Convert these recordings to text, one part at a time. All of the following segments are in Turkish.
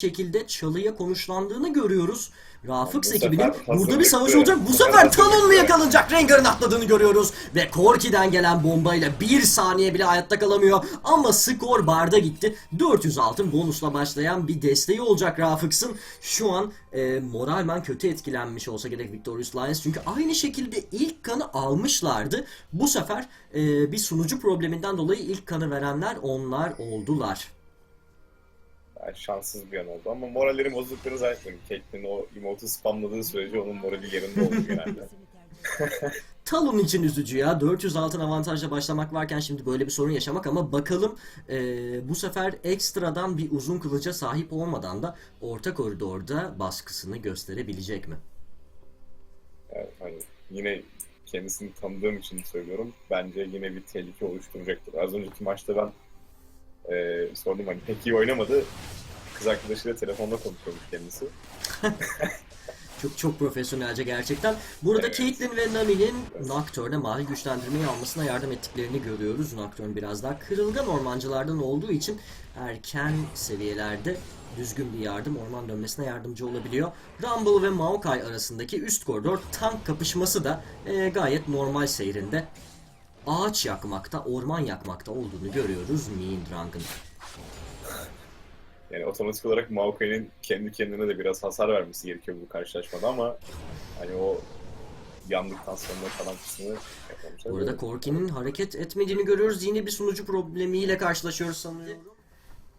şekilde çalıya konuşlandığını görüyoruz. Rafıks Bu ekibinin burada bir savaş olacak. Bu sefer Talon mu yakalanacak? Rengar'ın atladığını görüyoruz. Ve Korki'den gelen bombayla bir saniye bile hayatta kalamıyor. Ama skor barda gitti. 400 altın bonusla başlayan bir desteği olacak Rafıks'ın. Şu an e, moralmen kötü etkilenmiş olsa gerek Victorious Lions. Çünkü aynı şekilde ilk kanı almışlardı. Bu sefer e, bir sunucu probleminden dolayı ilk kanı verenler onlar oldular. Yani şanssız bir an oldu ama morallerim bozduklarını zannetmiyorum. Caitlyn o emote'u spamladığı sürece onun morali yerinde oldu genelde. Talon için üzücü ya. 400 altın avantajla başlamak varken şimdi böyle bir sorun yaşamak ama bakalım eee, bu sefer ekstradan bir uzun kılıca sahip olmadan da orta koridorda baskısını gösterebilecek mi? Yani hani yine kendisini tanıdığım için söylüyorum. Bence yine bir tehlike oluşturacaktır. Az önceki maçta ben eee sordum hani pek iyi oynamadı. Kız arkadaşıyla telefonda konuşuyormuş kendisi. Çok çok profesyonelce gerçekten. Burada Evet. Caitlyn ve Nami'nin Nocturne'e mavi güçlendirmeyi almasına yardım ettiklerini görüyoruz. Nocturne biraz daha kırılgan ormancılardan olduğu için erken seviyelerde düzgün bir yardım orman dönmesine yardımcı olabiliyor. Rumble ve Maokai arasındaki üst koridor tank kapışması da e, gayet normal seyrinde. Ağaç yakmakta, orman yakmakta olduğunu görüyoruz Mean Drang'ın. Yani otomatik olarak Maokai'nin kendi kendine de biraz hasar vermesi gerekiyor bu karşılaşmada ama hani o yandıktan sonra kalan kısmını yapmamışlar. Burada Korki'nin hareket etmediğini görüyoruz. Yine bir sunucu problemiyle karşılaşıyoruz sanıyorum.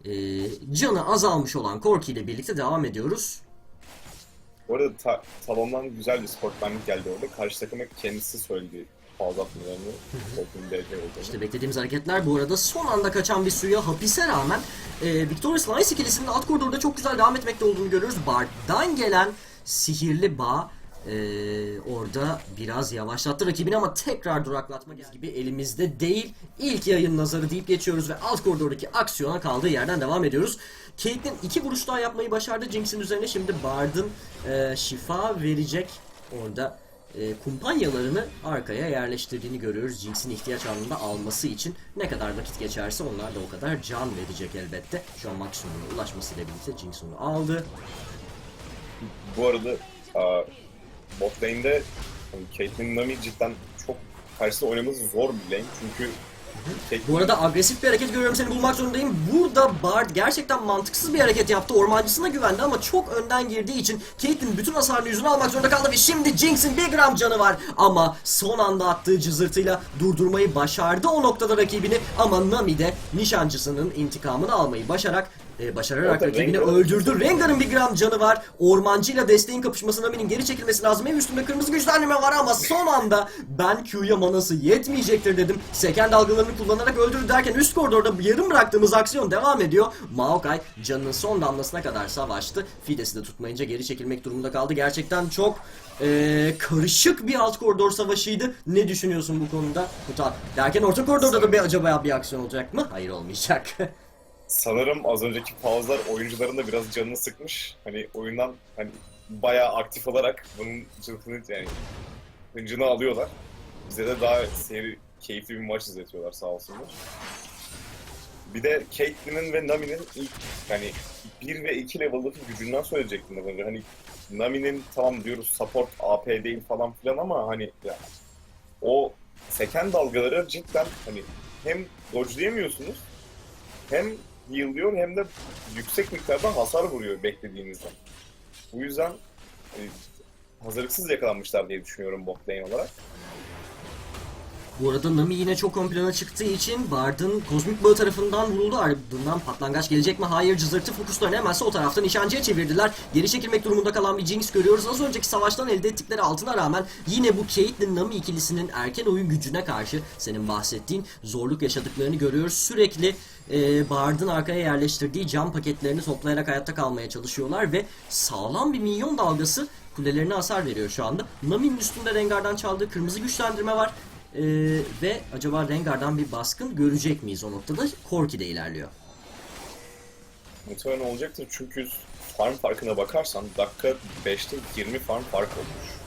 Ee, canı azalmış olan Korki ile birlikte devam ediyoruz. Bu arada ta- talondan güzel bir sportmenlik geldi orada. Karşı takıma kendisi söyledi fazla olduğunu. İşte beklediğimiz hareketler bu arada son anda kaçan bir suya hapise rağmen e, Victorious Lions ikilisinin alt koridorda çok güzel devam etmekte olduğunu görüyoruz. Bard'dan gelen sihirli bağ e, orada biraz yavaşlattı rakibini ama tekrar duraklatma gibi elimizde değil. İlk yayın nazarı deyip geçiyoruz ve alt koridordaki aksiyona kaldığı yerden devam ediyoruz. Caitlyn iki vuruş daha yapmayı başardı Jinx'in üzerine. Şimdi Bard'ın e, şifa verecek orada e, kumpanyalarını arkaya yerleştirdiğini görüyoruz. Jinx'in ihtiyaç anında alması için ne kadar vakit geçerse onlar da o kadar can verecek elbette. Şu an maksimumuna ulaşmasıyla birlikte Jinx onu aldı. Bu arada aa, bot lane'de hani Caitlyn Nami cidden çok karşısında oynaması zor bir lane. Çünkü Bu arada agresif bir hareket görüyorum seni bulmak zorundayım. Burada Bard gerçekten mantıksız bir hareket yaptı. Ormancısına güvendi ama çok önden girdiği için Caitlyn bütün hasarını yüzüne almak zorunda kaldı ve şimdi Jinx'in bir gram canı var. Ama son anda attığı cızırtıyla durdurmayı başardı o noktada rakibini. Ama Nami de nişancısının intikamını almayı başarak e, başararak Orada rakibini Rengar- öldürdü. Rengar'ın bir gram canı var. Ormancıyla desteğin kapışması Nami'nin geri çekilmesi lazım. Ev üstünde kırmızı güçlendirme var ama son anda ben Q'ya manası yetmeyecektir dedim. Seken dalgalarını kullanarak öldürdü derken üst koridorda yarım bıraktığımız aksiyon devam ediyor. Maokai canının son damlasına kadar savaştı. Fides'i de tutmayınca geri çekilmek durumunda kaldı. Gerçekten çok e, karışık bir alt koridor savaşıydı. Ne düşünüyorsun bu konuda? Kutal. Derken orta koridorda da bir acaba bir aksiyon olacak mı? Hayır olmayacak. sanırım az önceki pauzlar oyuncuların da biraz canını sıkmış. Hani oyundan hani bayağı aktif olarak bunun cılkını yani hıncını alıyorlar. Bize de daha seyri, keyifli bir maç izletiyorlar sağ olsunlar. Bir de Caitlyn'in ve Nami'nin ilk hani 1 ve 2 level'daki gücünden söyleyecektim az önce. Hani Nami'nin tamam diyoruz support AP değil falan filan ama hani ya, o seken dalgaları cidden hani hem dodge'layamıyorsunuz hem heal'lıyor hem de yüksek miktarda hasar vuruyor beklediğinizden. Bu yüzden e, hazırlıksız yakalanmışlar diye düşünüyorum bot lane olarak. Bu arada Nami yine çok ön plana çıktığı için Bard'ın kozmik bağı tarafından vuruldu. Ardından patlangaç gelecek mi? Hayır. Cızırtı fokuslarını hemense o taraftan nişancıya çevirdiler. Geri çekilmek durumunda kalan bir Jinx görüyoruz. Az önceki savaştan elde ettikleri altına rağmen yine bu Caitlyn Nami ikilisinin erken oyun gücüne karşı senin bahsettiğin zorluk yaşadıklarını görüyoruz. Sürekli e, Bard'ın arkaya yerleştirdiği cam paketlerini toplayarak hayatta kalmaya çalışıyorlar ve sağlam bir minyon dalgası kulelerine hasar veriyor şu anda. Nami'nin üstünde Rengar'dan çaldığı kırmızı güçlendirme var. Ee, ve acaba Rengar'dan bir baskın görecek miyiz o noktada? Korki de ilerliyor. Muhtemelen olacaktır çünkü farm farkına bakarsan dakika 5'te 20 farm fark olmuş.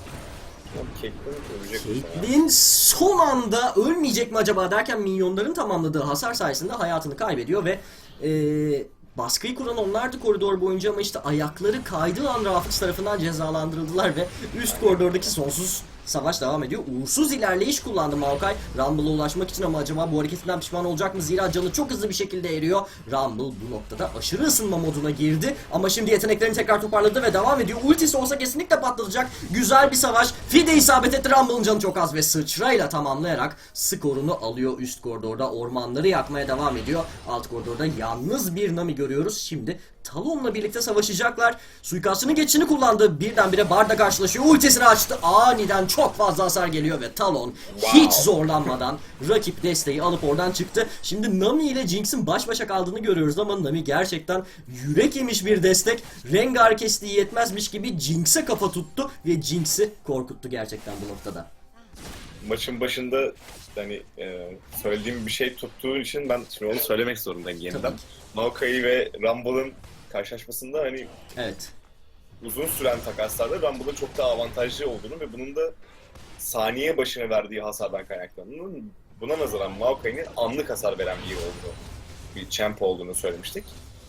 Caitlyn son anda ölmeyecek mi acaba derken minyonların tamamladığı hasar sayesinde hayatını kaybediyor ve ee, Baskıyı kuran onlardı koridor boyunca ama işte ayakları kaydığı an Rafix tarafından cezalandırıldılar ve üst koridordaki sonsuz savaş devam ediyor. Uğursuz ilerleyiş kullandı Maokai. Rumble'a ulaşmak için ama acaba bu hareketinden pişman olacak mı? Zira canı çok hızlı bir şekilde eriyor. Rumble bu noktada aşırı ısınma moduna girdi. Ama şimdi yeteneklerini tekrar toparladı ve devam ediyor. Ultisi olsa kesinlikle patlatacak. Güzel bir savaş. Fide isabet etti. Rumble'ın canı çok az ve sıçrayla tamamlayarak skorunu alıyor üst koridorda. Ormanları yakmaya devam ediyor. Alt koridorda yalnız bir Nami görüyoruz. Şimdi Talon'la birlikte savaşacaklar. Suikastının geçişini kullandı. Birdenbire Bard'a karşılaşıyor. Ultisini açtı. Aniden çok fazla hasar geliyor ve Talon hiç zorlanmadan rakip desteği alıp oradan çıktı. Şimdi Nami ile Jinx'in baş başa kaldığını görüyoruz ama Nami gerçekten yürek yemiş bir destek. Rengar kestiği yetmezmiş gibi Jinx'e kafa tuttu ve Jinx'i korkuttu gerçekten bu noktada. Maçın başında hani e, söylediğim bir şey tuttuğu için ben şimdi onu söylemek zorundayım yeniden. Tabii. Ve Rumble'ın karşılaşmasında hani Evet. uzun süren takaslarda Rumble'ın çok daha avantajlı olduğunu ve bunun da saniye başına verdiği hasardan kaynaklandığını, buna nazaran Maokai'nin anlık hasar veren bir olduğunu, bir champ olduğunu söylemiştik.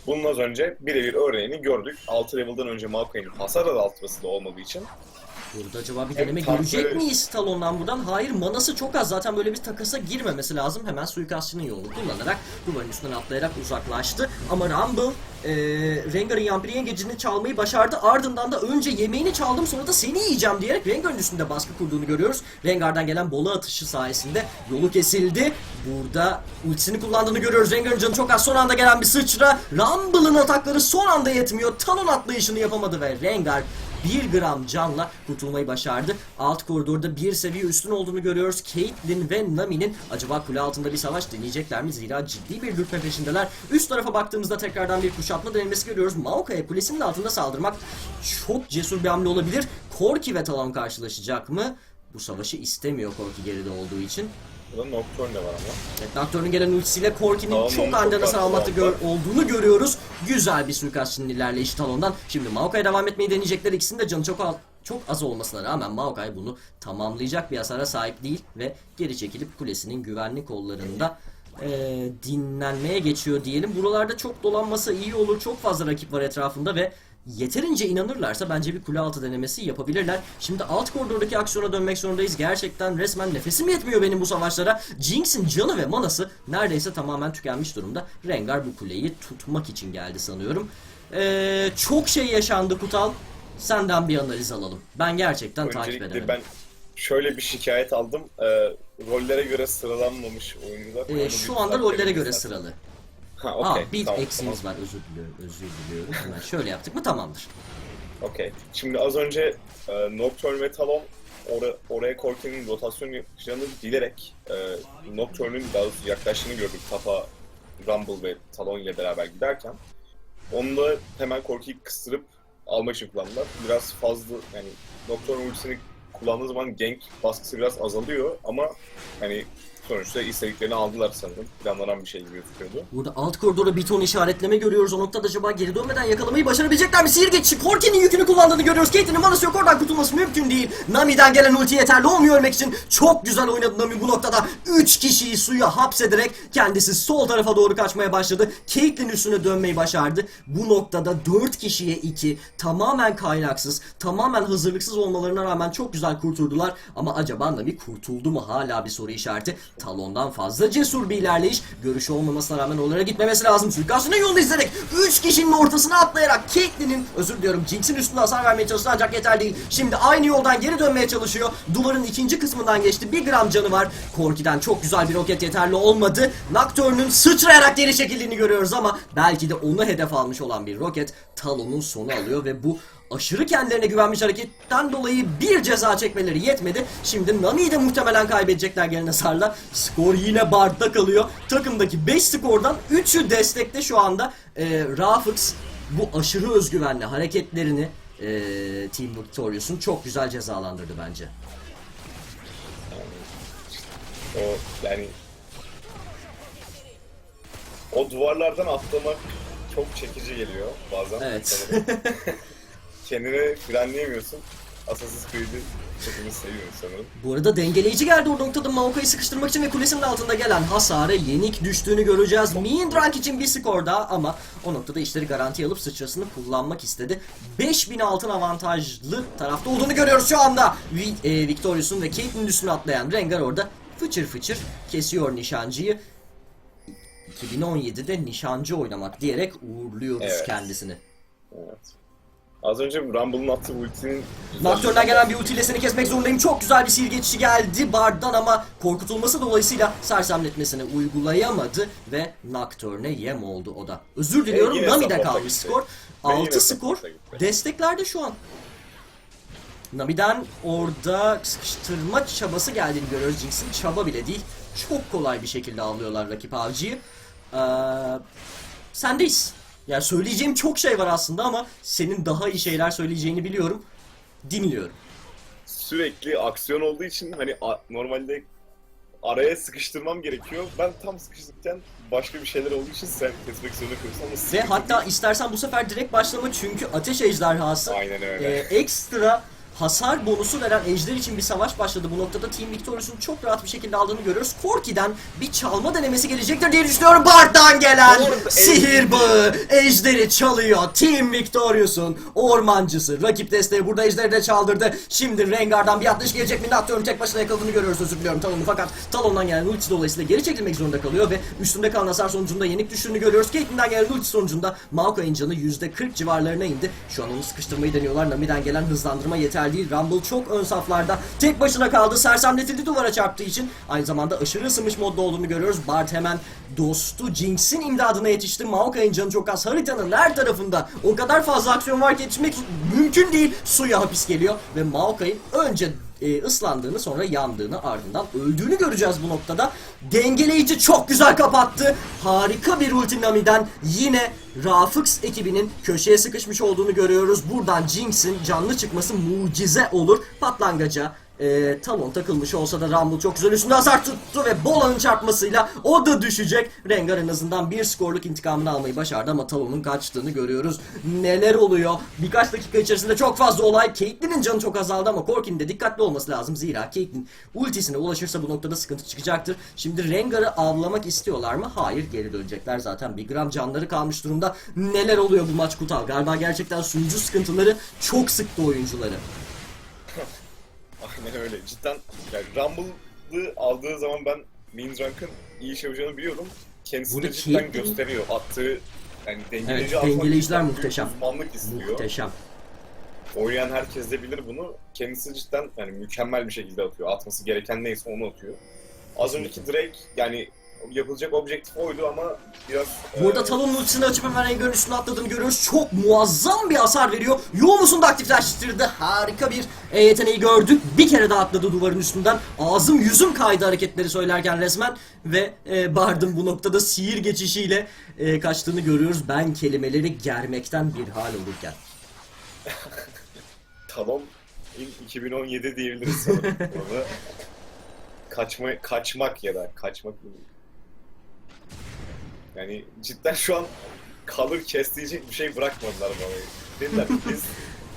Bunun az önce birebir örneğini gördük. 6 level'dan önce Maokai'nin hasar azaltması da olmadığı için Burada acaba bir deneme tankları- görecek miyiz Talon'dan buradan? Hayır manası çok az zaten böyle bir takasa girmemesi lazım. Hemen suikastçının yolunu kullanarak duvarın üstünden atlayarak uzaklaştı. Ama Rumble e, Rengar'ın Yampiri Yengecini çalmayı başardı. Ardından da önce yemeğini çaldım sonra da seni yiyeceğim diyerek Rengar'ın üstünde baskı kurduğunu görüyoruz. Rengar'dan gelen bola atışı sayesinde yolu kesildi. Burada ultisini kullandığını görüyoruz. Rengar'ın canı çok az. Son anda gelen bir sıçra. Rumble'ın atakları son anda yetmiyor. Talon atlayışını yapamadı ve Rengar 1 gram canla kurtulmayı başardı. Alt koridorda bir seviye üstün olduğunu görüyoruz. Caitlyn ve Nami'nin acaba kule altında bir savaş deneyecekler mi? Zira ciddi bir dürtme peşindeler. Üst tarafa baktığımızda tekrardan bir kuşatma denemesi görüyoruz. Maokai'ye kulesinin altında saldırmak çok cesur bir hamle olabilir. Corki ve Talon karşılaşacak mı? Bu savaşı istemiyor Corki geride olduğu için. Burada Nocturne var ama. Evet, Nocturne'un gelen ultisiyle Corki'nin çok hasar farklı almakta gör- olduğunu görüyoruz. Güzel bir suikastçının ilerleyişi Talon'dan. Şimdi Maokai'ye devam etmeyi deneyecekler. İkisinin de canı çok az, çok az olmasına rağmen Maokai bunu tamamlayacak bir hasara sahip değil ve geri çekilip kulesinin güvenli kollarında eee, dinlenmeye geçiyor diyelim. Buralarda çok dolanmasa iyi olur. Çok fazla rakip var etrafında ve yeterince inanırlarsa bence bir kule altı denemesi yapabilirler. Şimdi alt koridordaki aksiyona dönmek zorundayız. Gerçekten resmen nefesim yetmiyor benim bu savaşlara. Jinx'in canı ve manası neredeyse tamamen tükenmiş durumda. Rengar bu kuleyi tutmak için geldi sanıyorum. Ee, çok şey yaşandı Kutal. Senden bir analiz alalım. Ben gerçekten takip Öncelikle edemedim. ben şöyle bir şikayet aldım. E, rollere göre sıralanmamış oyuncular. Ee, şu anda rollere göre düzeltelim sıralı. Ha, Aa, okey. bir tamam, eksiğimiz var. Özür diliyorum. Özür diliyorum. Hemen şöyle yaptık mı tamamdır. Okey. Şimdi az önce e, Nocturne ve Talon ora, oraya Corki'nin rotasyon yapacağını bilerek e, Nocturne'ün daha yaklaştığını gördük Tapa, Rumble ve Talon ile beraber giderken. Onu da hemen Corki'yi kıstırıp almak için kullandılar. Biraz fazla yani Nocturne ultisini kullandığı zaman gank baskısı biraz azalıyor ama hani sonuçta istediklerini aldılar sanırım. Planlanan bir şey gibi gözüküyordu. Burada alt koridora bir ton işaretleme görüyoruz. O noktada acaba geri dönmeden yakalamayı başarabilecekler mi? Sihir geçişi Corki'nin yükünü kullandığını görüyoruz. Caitlyn'in manası yok. Oradan kurtulması mümkün değil. Nami'den gelen ulti yeterli olmuyor ölmek için. Çok güzel oynadı Nami bu noktada. 3 kişiyi suya hapsederek kendisi sol tarafa doğru kaçmaya başladı. Caitlyn üstüne dönmeyi başardı. Bu noktada 4 kişiye 2 tamamen kaynaksız, tamamen hazırlıksız olmalarına rağmen çok güzel kurtuldular. Ama acaba Nami kurtuldu mu? Hala bir soru işareti. Talon'dan fazla cesur bir ilerleyiş. Görüşü olmamasına rağmen oralara gitmemesi lazım. Suikastının yolunu izleyerek 3 kişinin ortasına atlayarak Caitlyn'in özür diliyorum Jinx'in üstüne hasar vermeye çalıştı ancak yeter değil. Şimdi aynı yoldan geri dönmeye çalışıyor. Duvarın ikinci kısmından geçti. Bir gram canı var. Corki'den çok güzel bir roket yeterli olmadı. Nocturne'un sıçrayarak geri çekildiğini görüyoruz ama belki de onu hedef almış olan bir roket Talon'un sonu alıyor ve bu aşırı kendilerine güvenmiş hareketten dolayı bir ceza çekmeleri yetmedi. Şimdi Nami'yi de muhtemelen kaybedecekler gelen hasarla. Skor yine Bard'da kalıyor. Takımdaki 5 skordan 3'ü destekte şu anda. Ee, Rafix bu aşırı özgüvenli hareketlerini e, Team Victorious'un çok güzel cezalandırdı bence. O yani o duvarlardan atlamak çok çekici geliyor bazen. Evet. Kendini frenleyemiyorsun. Assassin's Creed'i hepimiz seviyoruz sanırım. Bu arada dengeleyici geldi o noktada Maokai'yi sıkıştırmak için ve kulesinin altında gelen hasara yenik düştüğünü göreceğiz. Mean Drunk için bir skor daha ama o noktada işleri garantiye alıp sıçrasını kullanmak istedi. 5000 altın avantajlı tarafta olduğunu görüyoruz şu anda. Vi, e, Victorius'un ve Caitlyn'in üstüne atlayan Rengar orada fıçır fıçır kesiyor nişancıyı. 2017'de nişancı oynamak diyerek uğurluyoruz Evet. kendisini. Evet. Az önce Rumble'ın attığı ultinin... Nocturne'dan gelen bir ultiyle seni kesmek zorundayım. Çok güzel bir sil geçişi geldi Bard'dan ama korkutulması dolayısıyla sersemletmesini uygulayamadı ve Nocturne yem oldu o da. Özür diliyorum yine Nami'de kalmış gitti. skor. Ve 6 yine skor. Desteklerde şu an. Nami'den orada sıkıştırma çabası geldiğini görüyoruz. Jinx'in çaba bile değil. Çok kolay bir şekilde avlıyorlar rakip avcıyı. Ee, sendeyiz. Yani söyleyeceğim çok şey var aslında ama senin daha iyi şeyler söyleyeceğini biliyorum. Dinliyorum. Sürekli aksiyon olduğu için hani normalde araya sıkıştırmam gerekiyor. Ben tam sıkıştıkken başka bir şeyler olduğu için sen kesmek zorunda kalıyorsun ama Ve hatta istersen bu sefer direkt başlama çünkü ateş ejderhası Aynen öyle. e, ekstra hasar bonusu veren ejder için bir savaş başladı. Bu noktada Team Victorious'un çok rahat bir şekilde aldığını görüyoruz. Corki'den bir çalma denemesi gelecektir diye düşünüyorum. Bard'dan gelen Orada sihir bağı ejderi çalıyor. Team Victorious'un ormancısı. Rakip desteği burada ejderi de çaldırdı. Şimdi Rengar'dan bir atış gelecek mi? Nocturne tek başına yakaladığını görüyoruz özür diliyorum Talon'u fakat Talon'dan gelen ulti dolayısıyla geri çekilmek zorunda kalıyor ve üstünde kalan hasar sonucunda yenik düştüğünü görüyoruz. Caitlyn'den gelen ulti sonucunda Maokai'nin canı %40 civarlarına indi. Şu an onu sıkıştırmayı deniyorlar. Nami'den gelen hızlandırma değil. Rumble çok ön saflarda. Tek başına kaldı. Sersemletildi duvara çarptığı için. Aynı zamanda aşırı ısınmış modda olduğunu görüyoruz. Bart hemen dostu Jinx'in imdadına yetişti. Maokai'nin canı çok az. Haritanın her tarafında o kadar fazla aksiyon var ki yetişmek mümkün değil. Suya hapis geliyor ve Maokai önce e, ıslandığını sonra yandığını ardından öldüğünü göreceğiz bu noktada. Dengeleyici çok güzel kapattı. Harika bir ulti Nami'den yine Rafıks ekibinin köşeye sıkışmış olduğunu görüyoruz. Buradan Jinx'in canlı çıkması mucize olur. Patlangaca e, Talon takılmış olsa da Rumble çok güzel üstünde hasar tuttu ve Bola'nın çarpmasıyla o da düşecek. Rengar en azından bir skorluk intikamını almayı başardı ama Talon'un kaçtığını görüyoruz. Neler oluyor? Birkaç dakika içerisinde çok fazla olay. Caitlyn'in canı çok azaldı ama Corkin'in de dikkatli olması lazım. Zira Caitlyn ultisine ulaşırsa bu noktada sıkıntı çıkacaktır. Şimdi Rengar'ı avlamak istiyorlar mı? Hayır geri dönecekler zaten. Bir gram canları kalmış durumda. Neler oluyor bu maç Kutal? Galiba gerçekten sunucu sıkıntıları çok sıktı oyuncuları. Aynen öyle. Cidden yani Rumble'ı aldığı zaman ben Mean Drunk'ın iyi iş yapacağını biliyordum. Kendisini Burada cidden Caitlyn- gösteriyor. Attığı yani dengeleyici Evet, dengeleyiciler cidden muhteşem. Uzmanlık istiyor. Muhteşem. Oynayan herkes de bilir bunu. Kendisi cidden yani mükemmel bir şekilde atıyor. Atması gereken neyse onu atıyor. Az önceki Drake yani yapılacak objektif oydu ama biraz... Burada e, Talon'un ultisini açıp hemen Rengar'ın üstüne atladığını görüyoruz. Çok muazzam bir hasar veriyor. Yoğumusunu da aktifleştirdi. Harika bir e, yeteneği gördük. Bir kere daha atladı duvarın üstünden. Ağzım yüzüm kaydı hareketleri söylerken resmen. Ve e, Bard'ın bu noktada sihir geçişiyle e, kaçtığını görüyoruz. Ben kelimeleri germekten bir hal olurken. Talon in 2017 diyebiliriz. Orada kaçma, kaçmak ya da kaçmak yani cidden şu an kalır kes bir şey bırakmadılar bana. Dediler biz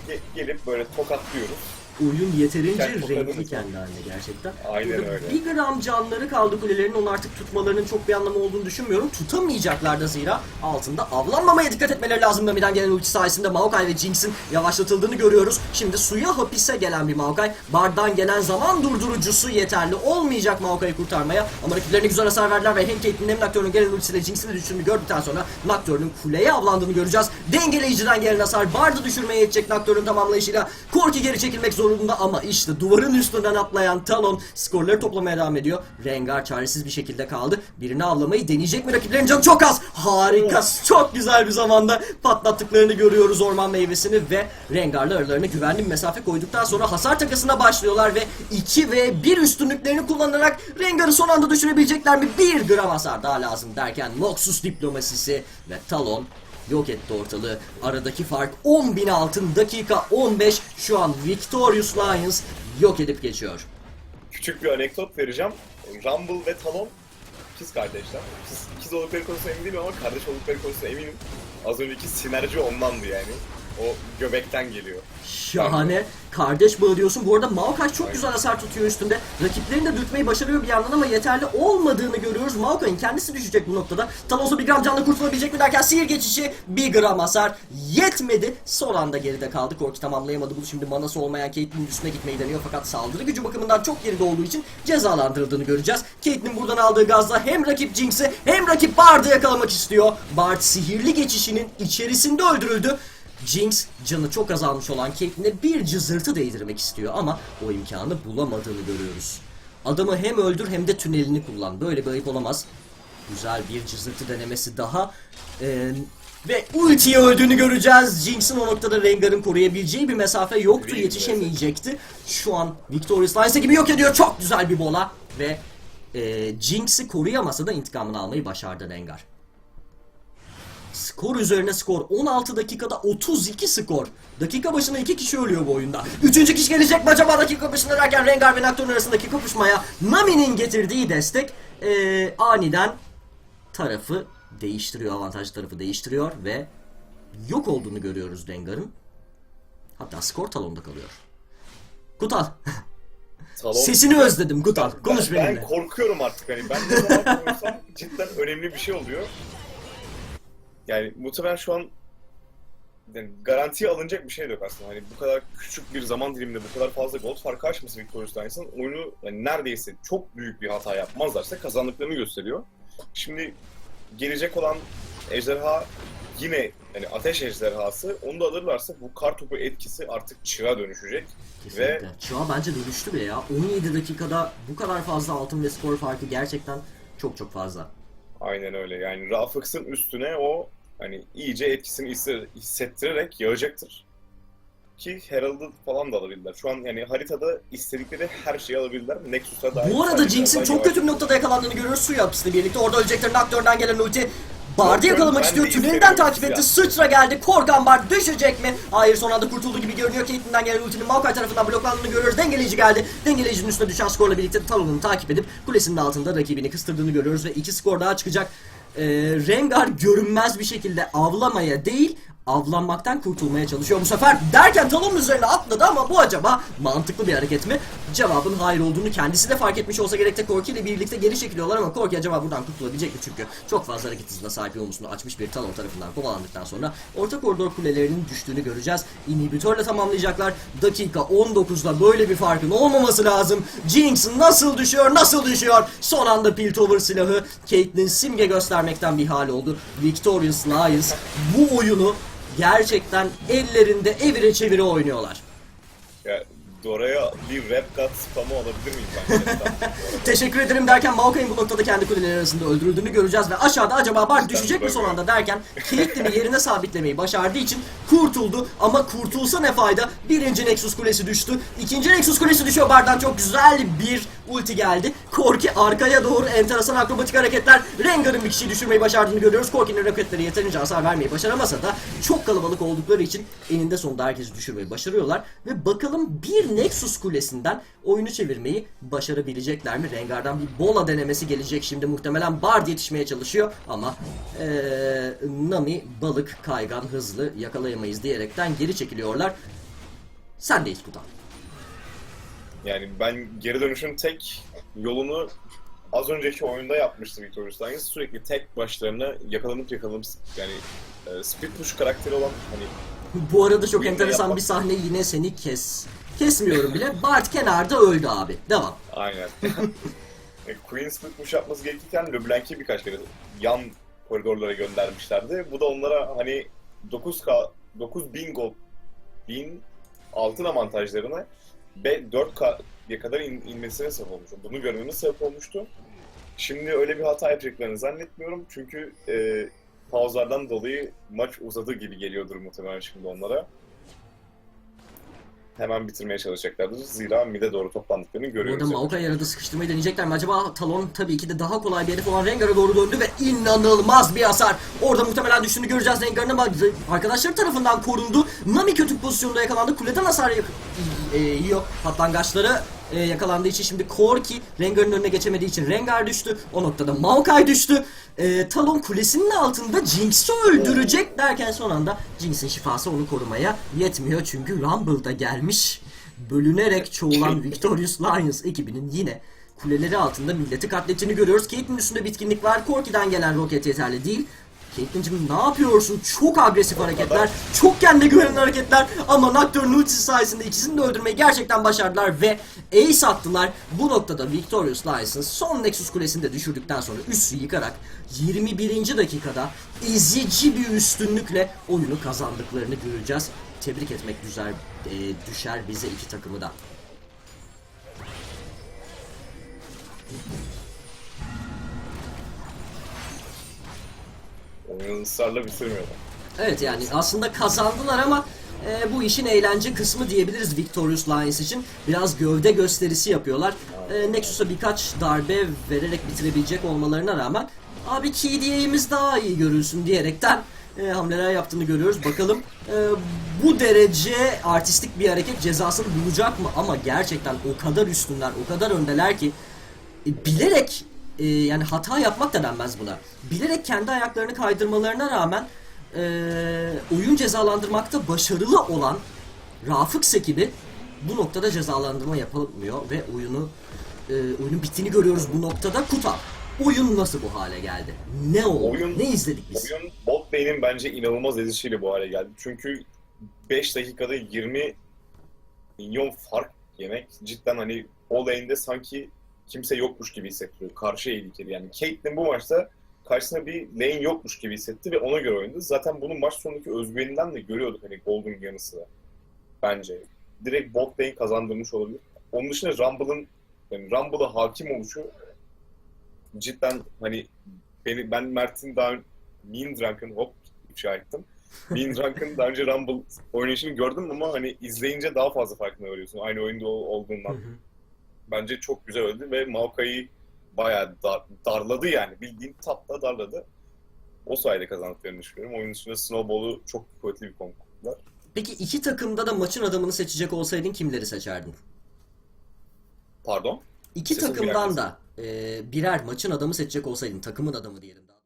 ge- gelip böyle tokatlıyoruz. Oyun yeterince topladığımız renkli kendi haline gerçekten. Aynen Burada öyle. Bir gram canları kaldı kulelerin onu artık tutmalarının çok bir anlamı olduğunu düşünmüyorum. Tutamayacaklar da zira altında avlanmamaya dikkat etmeleri lazım. Nami'den gelen ulti sayesinde Maokai ve Jinx'in yavaşlatıldığını görüyoruz. Şimdi suya hapise gelen bir Maokai. Bard'dan gelen zaman durdurucusu yeterli olmayacak Maokai'yi kurtarmaya. Ama rakiplerine güzel hasar verdiler ve hem Caitlyn'in hem Nocturne'un gelen ultisiyle Jinx'in de düştüğünü gördükten sonra Nocturne'un kuleye avlandığını göreceğiz. Dengeleyiciden gelen hasar Bard'ı düşürmeye yetecek Nocturne'un tamamlayışıyla. Corki geri çekilmek zorunda ama işte duvarın üstünden atlayan Talon skorları toplamaya devam ediyor. Rengar çaresiz bir şekilde kaldı. Birini avlamayı deneyecek mi? Rakiplerin canı çok az. Harika. Çok güzel bir zamanda patlattıklarını görüyoruz orman meyvesini ve Rengar'la aralarına güvenli bir mesafe koyduktan sonra hasar takasına başlıyorlar ve 2 ve 1 üstünlüklerini kullanarak Rengar'ı son anda düşürebilecekler mi? 1 gram hasar daha lazım derken Noxus diplomasisi ve Talon yok etti ortalığı. Aradaki fark 10.000 altın dakika 15. Şu an Victorious Lions yok edip geçiyor. Küçük bir anekdot vereceğim. Rumble ve Talon ikiz kardeşler. İkiz, ikiz oldukları konusunda emin değilim ama kardeş oldukları konusunda eminim. Az önceki sinerji ondandı yani. O göbekten geliyor. Şahane. Kardeş bağı diyorsun. Bu arada Maokai çok güzel hasar tutuyor üstünde. Rakiplerini de dürtmeyi başarıyor bir yandan ama yeterli olmadığını görüyoruz. Maokai'nin kendisi düşecek bu noktada. Talonsu bir gram canla kurtulabilecek mi derken sihir geçişi bir gram hasar yetmedi. Son anda geride kaldı. Korki tamamlayamadı. Bu şimdi manası olmayan Caitlyn'in üstüne gitmeyi deniyor. Fakat saldırı gücü bakımından çok geride olduğu için cezalandırıldığını göreceğiz. Caitlyn buradan aldığı gazla hem rakip Jinx'i hem rakip Bard'ı yakalamak istiyor. Bard sihirli geçişinin içerisinde öldürüldü. Jinx canı çok azalmış olan Caitlyn'e bir cızırtı değdirmek istiyor ama o imkanı bulamadığını görüyoruz. Adamı hem öldür hem de tünelini kullan. Böyle bir ayıp olamaz. Güzel bir cızırtı denemesi daha. Ee, ve ultiye öldüğünü göreceğiz. Jinx'in o noktada Rengar'ın koruyabileceği bir mesafe yoktu. Yetişemeyecekti. Şu an Victorious Lines'e gibi yok ediyor. Çok güzel bir bola. Ve e, Jinx'i koruyamasa da intikamını almayı başardı Rengar. Skor üzerine skor. 16 dakikada 32 skor. Dakika başına 2 kişi ölüyor bu oyunda. Üçüncü kişi gelecek mi acaba dakika başına derken Rengar ve Nocturne arasındaki kapışmaya Nami'nin getirdiği destek eee, aniden tarafı değiştiriyor. Avantajlı tarafı değiştiriyor ve yok olduğunu görüyoruz Rengar'ın. Hatta skor talonda kalıyor. Kutal. Talon... Sesini özledim Kutal. Konuş ben, benimle. Ben korkuyorum artık hani ben ne zaman cidden önemli bir şey oluyor. Yani muhtemelen şu an yani garantiye alınacak bir şey de yok aslında. Hani bu kadar küçük bir zaman diliminde bu kadar fazla gold farkı açması Victorious Lions'ın oyunu yani neredeyse çok büyük bir hata yapmazlarsa kazandıklarını gösteriyor. Şimdi gelecek olan ejderha yine yani ateş ejderhası onu da alırlarsa bu kar topu etkisi artık çıra dönüşecek. Kesinlikle. Şu an bence dönüştü bile ya. 17 dakikada bu kadar fazla altın ve skor farkı gerçekten çok çok fazla. Aynen öyle. Yani Rafıks'ın üstüne o hani iyice etkisini hisse- hissettirerek yağacaktır. Ki Herald'ı falan da alabilirler. Şu an yani haritada istedikleri her şeyi alabilirler. Nexus'a dair Bu arada Jinx'in çok kötü bir noktada yakalandığını görüyoruz. Su yapısıyla birlikte. Orada ölecektir. Nocturne'dan gelen ulti. Bard'ı yakalamak istiyor. de Tünelinden takip ya. etti. Sıçra geldi. Korkan Bard düşecek mi? Hayır son anda kurtuldu gibi görünüyor. Caitlyn'den gelen ultinin Maokai tarafından bloklandığını görüyoruz. Dengeleyici geldi. Dengeleyicinin üstüne düşen skorla birlikte Talon'unu takip edip kulesinin altında rakibini kıstırdığını görüyoruz. Ve iki skor daha çıkacak. Ee, Rengar görünmez bir şekilde avlamaya değil avlanmaktan kurtulmaya çalışıyor bu sefer derken talonun üzerine atladı ama bu acaba mantıklı bir hareket mi? Cevabın hayır olduğunu kendisi de fark etmiş olsa gerek de Korki ile birlikte geri çekiliyorlar ama Korki acaba buradan kurtulabilecek mi? Çünkü çok fazla hareket hızına sahip olmasını açmış bir talon tarafından kovalandıktan sonra orta koridor kulelerinin düştüğünü göreceğiz. İnhibitörle tamamlayacaklar. Dakika 19'da böyle bir farkın olmaması lazım. Jinx nasıl düşüyor nasıl düşüyor? Son anda Piltover silahı Caitlyn simge göstermekten bir hal oldu. Victorious Lions bu oyunu gerçekten ellerinde evire çevire oynuyorlar. Ya, Dora'ya bir rap cut spamı alabilir miyim ben? Teşekkür ederim derken Maokai'nin bu noktada kendi kuleleri arasında öldürüldüğünü göreceğiz ve aşağıda acaba Bard düşecek mi son anda derken Caitlyn'i yerine sabitlemeyi başardığı için kurtuldu ama kurtulsa ne fayda? Birinci Nexus kulesi düştü. ikinci Nexus kulesi düşüyor Bard'dan çok güzel bir ulti geldi. Korki arkaya doğru enteresan akrobatik hareketler Rengar'ın bir kişiyi düşürmeyi başardığını görüyoruz. Korki'nin roketleri yeterince hasar vermeyi başaramasa da çok kalabalık oldukları için eninde sonunda herkesi düşürmeyi başarıyorlar ve bakalım bir Nexus kulesinden oyunu çevirmeyi başarabilecekler mi? Rengar'dan bir bola denemesi gelecek şimdi muhtemelen Bard yetişmeye çalışıyor ama eee, Nami balık kaygan hızlı yakalayamayız diyerekten geri çekiliyorlar. Sendeyiz Kutan. Yani ben geri dönüşün tek yolunu az önceki oyunda yapmıştı Victorious Lions. Sürekli tek başlarına yakalanıp yakalanıp yani e, split push karakteri olan hani Bu arada çok enteresan yapmak- bir sahne yine seni kes. Kesmiyorum bile. Bart kenarda öldü abi. Devam. Aynen. E, Queen split push yapması gerekirken LeBlanc'i birkaç kere yan koridorlara göndermişlerdi. Bu da onlara hani 9K, 9000 gold, 1000 altın avantajlarına ve 4K'ya kadar in, inmesine sebep olmuştu. Bunu görmemiz sebep olmuştu. Şimdi öyle bir hata yapacaklarını zannetmiyorum. Çünkü e, pauzlardan dolayı maç uzadı gibi geliyordur muhtemelen şimdi onlara. Hemen bitirmeye çalışacaklardır. Zira mid'e doğru toplandıklarını Burada görüyoruz. Maokai arada sıkıştırmayı deneyecekler mi? Acaba Talon tabii ki de daha kolay bir herif olan Rengar'a doğru döndü ve inanılmaz bir hasar. Orada muhtemelen düştüğünü göreceğiz Rengar'ın ama arkadaşları tarafından korundu. Nami kötü pozisyonda yakalandı. Kuleden hasar yak- e, yiyor. Patlangaçları e, yakalandığı için şimdi Korki Rengar'ın önüne geçemediği için Rengar düştü. O noktada Maokai düştü. E, Talon kulesinin altında Jinx'i öldürecek derken son anda Jinx'in şifası onu korumaya yetmiyor. Çünkü Rumble'da gelmiş. Bölünerek çoğulan Victorious Lions ekibinin yine kuleleri altında milleti katlettiğini görüyoruz. Caitlyn'in üstünde bitkinlik var. Korki'den gelen roket yeterli değil. Caitlyn'cim ne yapıyorsun? Çok agresif hareketler, çok kendine güvenen hareketler ama Nocturne ultisi sayesinde ikisini de öldürmeyi gerçekten başardılar ve ace attılar. Bu noktada Victorious Lions'ın son Nexus kulesini de düşürdükten sonra üssü yıkarak 21. dakikada ezici bir üstünlükle oyunu kazandıklarını göreceğiz. Tebrik etmek güzel e, düşer bize iki takımı da. Oyunu ısrarla bitirmiyorlar. Evet yani aslında kazandılar ama e, bu işin eğlence kısmı diyebiliriz Victorious Lions için. Biraz gövde gösterisi yapıyorlar. E, Nexus'a birkaç darbe vererek bitirebilecek olmalarına rağmen abi KDA'miz daha iyi görülsün diyerekten e, hamleler yaptığını görüyoruz. Bakalım e, bu derece artistik bir hareket cezasını bulacak mı? Ama gerçekten o kadar üstünler, o kadar öndeler ki e, bilerek e, yani hata yapmak da denmez buna. Bilerek kendi ayaklarını kaydırmalarına rağmen e, oyun cezalandırmakta başarılı olan Rafık ekibi bu noktada cezalandırma yapılmıyor ve oyunu e, oyunun bittiğini görüyoruz bu noktada. Kuta. Oyun nasıl bu hale geldi? Ne oldu? Oyun- ne izledik biz? Oyun bot lane'in bence inanılmaz ezişiyle bu hale geldi. Çünkü 5 dakikada 20 milyon fark yemek cidden hani o lane'de sanki kimse yokmuş gibi hissettiriyor. Karşı eğilikeli yani. Caitlyn bu maçta karşısında bir lane yokmuş gibi hissetti ve ona göre oynadı. Zaten bunu maç sonundaki özgüveninden de görüyorduk hani Golden yanı sıra. Bence. Direkt bot lane kazandırmış olabilir. Onun dışında Rumble'ın yani Rumble'a hakim oluşu cidden hani beni ben Mert'in daha Mean Drunk'ın hop ifşa ettim. Mean Drunk'ın daha önce Rumble oynayışını gördüm ama hani izleyince daha fazla farkına varıyorsun. Aynı oyunda olduğundan. Bence çok güzel öldü ve Maokai'yi bayağı dar- darladı yani. Bildiğin tapla darladı. O sayede kazandıklarını düşünüyorum. Oyun dışında Snowball'u çok kuvvetli bir konkurlar. Peki iki takımda da maçın adamını seçecek olsaydın kimleri seçerdin? Pardon. İki Sesim takımdan da e, birer maçın adamı seçecek olsaydın, takımın adamı diyelim daha